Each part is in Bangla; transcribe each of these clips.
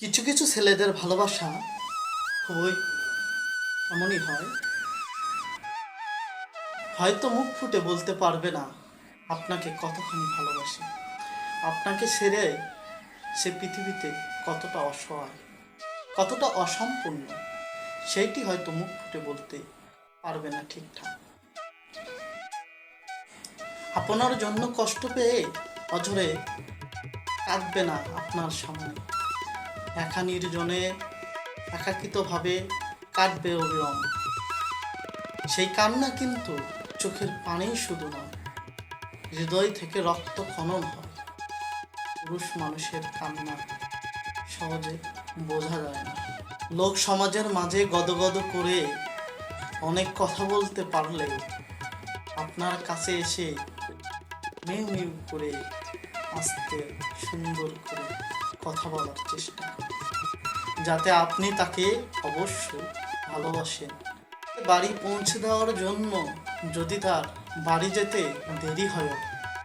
কিছু কিছু ছেলেদের ভালোবাসা খুবই এমনই হয়। হয়তো মুখ ফুটে বলতে পারবে না, আপনাকে কতখানি ভালোবাসে। আপনাকে ছেড়ে সে পৃথিবীতে কতটা অসহায়, কতটা অসম্পূর্ণ, সেইটি হয়তো মুখ ফুটে বলতে পারবে না ঠিকঠাক। আপনার জন্য কষ্ট পেয়ে অঝরে কাঁদবে না আপনার সামনে। একা নির্জনে একাকিতভাবে কাটবে অবিরম। সেই কান্না কিন্তু চোখের পানেই শুধু নয়, হৃদয় থেকে রক্ত খনন হয়। পুরুষ মানুষের কান্না সহজে বোঝা যায় না। লোক সমাজের মাঝে গদগদ করে অনেক কথা বলতে পারলেও আপনার কাছে এসে মিউ মিউ করে আস্তে সুন্দর করে কথা বলার চেষ্টা যাতে আপনি তাকে অবশ্যই ভালোবাসেন। বাড়ি পৌঁছে দেওয়ার জন্য যদি তার বাড়ি যেতে দেরি হয়,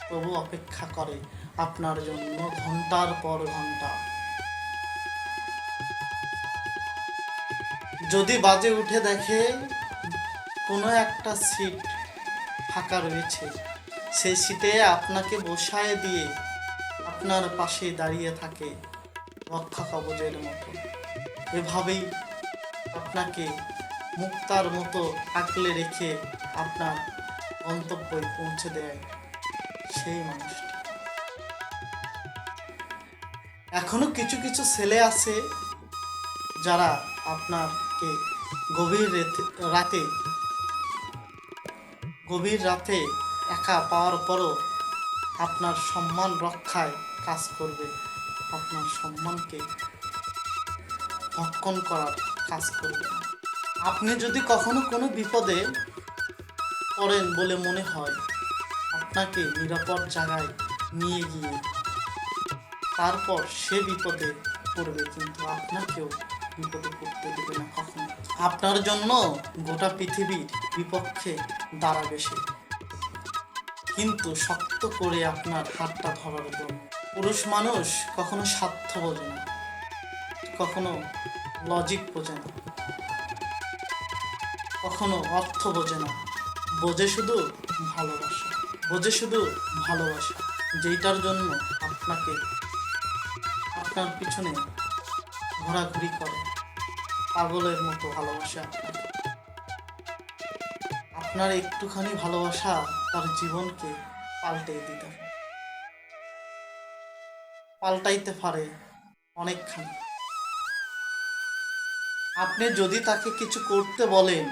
তবু অপেক্ষা করে আপনার জন্য ঘণ্টার পর ঘণ্টা। যদি বাজে উঠে দেখে কোনো একটা সিট ফাঁকা রয়েছে, সেই সিটে আপনাকে বসায় দিয়ে আপনার পাশে দাঁড়িয়ে থাকে রক্ষা কবচের মতো। এভাবেই আপনাকে মুক্তার মতো আঁকলে রেখে আপনার গন্তব্যে পৌঁছে দেয় সেই মানুষটি। এখনও কিছু কিছু ছেলে আছে যারা আপনাকে গভীর রাতে গভীর রাতে একা পাওয়ার পরও আপনার সম্মান রক্ষায় কাজ করবে। আপনার সম্মানকে ভক্ষণ করার কাজ করবে। আপনি যদি কখনো কোনো বিপদে পড়েন বলে মনে হয়, আপনাকে নিরাপদ জায়গায় নিয়ে গিয়ে তারপর সে বিপদে পড়বে, কিন্তু আপনাকেও বিপদে পড়তে দেবে না কখনো। আপনার জন্য গোটা পৃথিবীর বিপক্ষে দাঁড়াবে সে। কিন্তু শক্ত করে আপনার হাতটা ধরার জন্য। পুরুষ মানুষ কখনো স্বার্থ বোঝে না। কখনো লজিক বোঝে না। কখনো অর্থ বোঝে না। বোঝে শুধু ভালোবাসা। বোঝে শুধু ভালোবাসা, যেইটার জন্য আপনাকে আপনার পিছনে ঘোরাঘুরি করে। পাগলের মতো ভালোবাসা আপনাকে। আপনার একটুখানি ভালোবাসা তার জীবনকে পাল্টে দিতে পাল্টাইতে পারে অনেকখানি। আপনি যদি তাকে কিছু করতে বলেন,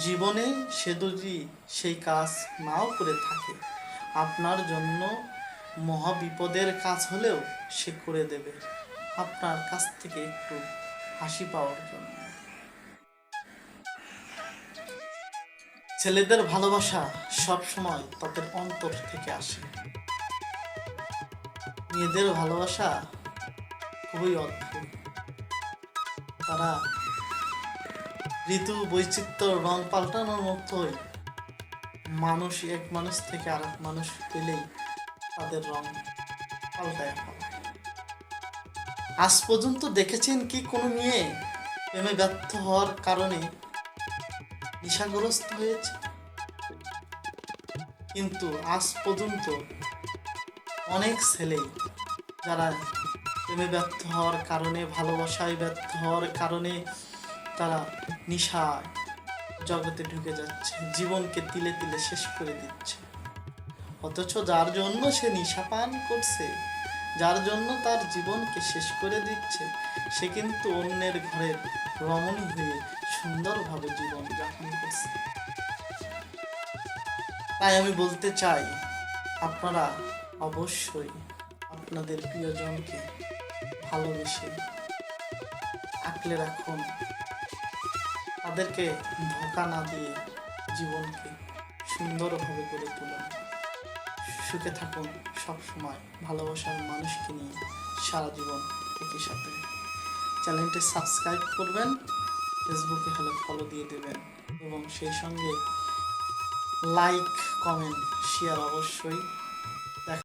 জীবনে সে যদি সেই কাজ নাও করে থাকে, আপনার জন্য মহাবিপদের কাজ হলেও সে করে দেবে। আপনার কাছ থেকে একটু হাসি পাওয়ার জন্য। ছেলেদের ভালোবাসা সব সময় তাদের অন্তর থেকে আসে। মেয়েদের ভালোবাসা খুবই অদ্ভুত। তারা ঋতু বৈচিত্র্য রং পাল্টানোর মতোই মানুষ এক মানুষ থেকে আরেক মানুষ পেলেই তাদের রং পাল্টায় আজ পর্যন্ত দেখেছেন কি কোনো মেয়ে প্রেমে ব্যর্থ হওয়ার কারণে নেশাগ্রস্ত হয়েছে। কিন্তু আজ পর্যন্ত অনেক ছেলে যারা প্রেমে ব্যর্থ হওয়ার কারণে, ভালোবাসায় ব্যর্থ হওয়ার কারণে তারা নিশায় জগতে ঢুকে যাচ্ছে, জীবনকে তিলে তিলে শেষ করে দিচ্ছে। অথচ যার জন্য সে নিশা পান করছে যার জন্য তার জীবনকে শেষ করে দিচ্ছে। সে কিন্তু অন্যের ঘরের রমণী হয়ে সুন্দরভাবে জীবন যাপন করছে। তাই আমি বলতে চাই, আপনারা অবশ্যই আপনাদের প্রিয়জনকে ভালোবেসে আঁকলে রাখুন। তাদেরকে ধোকা না দিয়ে জীবনকে সুন্দরভাবে করে তুলুন। সুখে থাকুন সবসময়, ভালোবাসার মানুষকে নিয়ে সারা জীবন একই সাথে। চ্যানেলটি সাবস্ক্রাইব করবেন, ফেসবুকে হলে ফলো দিয়ে দেবেন, এবং সেই সঙ্গে লাইক কমেন্ট শেয়ার অবশ্যই।